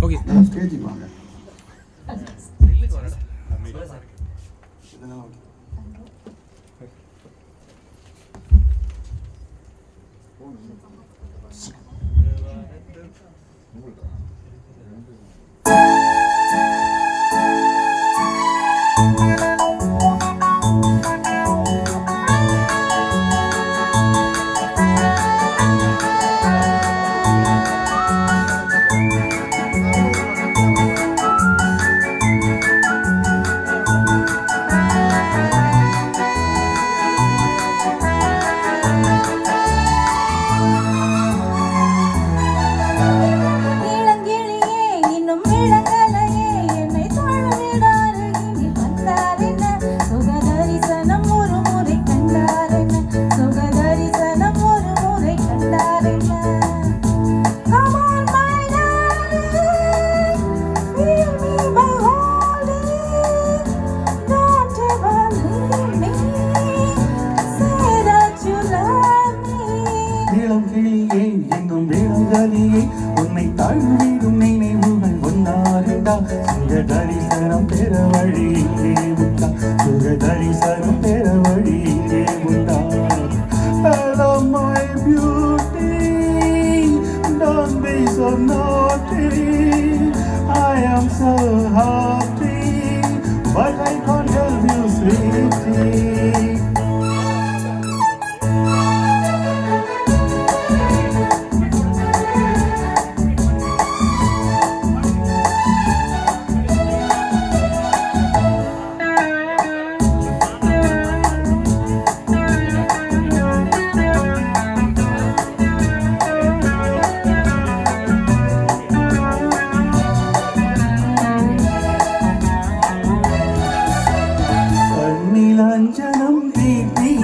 Okay KG வாங்க இதெல்லாம் okay உங்களுக்கு பெருங்கலியை உன்னை தாழ்விடும் நினைவுகள் ஒன்னாருண்டா சுக தரிசனம் பெற வழி இங்கே உண்டா. சுக தரிசனம் பெற வழி இங்கே உண்டா. Hello my beauty. Don't baby.